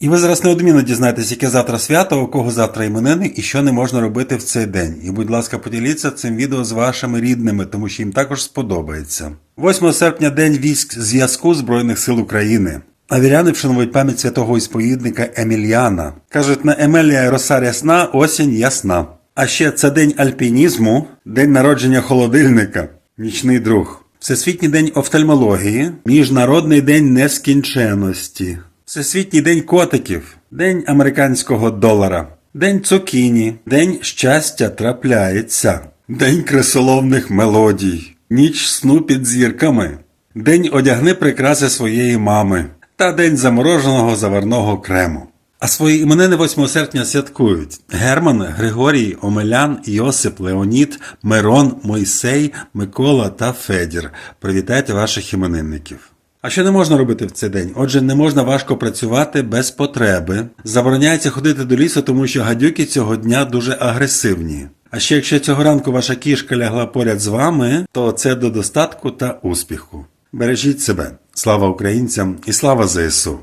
І ви зараз неодмінно дізнаєтесь, яке завтра свято, у кого завтра іменини і що не можна робити в цей день. І, будь ласка, поділіться цим відео з вашими рідними, тому що їм також сподобається. 8 серпня День військ зв'язку Збройних сил України. А віряни вшанують пам'ять святого ісповідника Емільяна. Кажуть, на Емелія роса рясна, осінь ясна. А ще це день альпінізму, день народження холодильника, нічний друг. Всесвітній день офтальмології, Міжнародний день нескінченності, Всесвітній день котиків, День американського долара, День цукіні, День щастя трапляється, День крисоловних мелодій, Ніч сну під зірками, День одягни прикраси своєї мами. Та День замороженого заварного крему. А свої іменини 8 серпня святкують Герман, Григорій, Омелян, Йосип, Леонід, Мирон, Мойсей, Микола та Федір. Привітайте ваших іменинників. А що не можна робити в цей день? Отже, не можна важко працювати без потреби. Забороняється ходити до лісу, тому що гадюки цього дня дуже агресивні. А ще якщо цього ранку ваша кішка лягла поряд з вами, то це до достатку та успіху. Бережіть себе. Слава українцям і слава ЗСУ!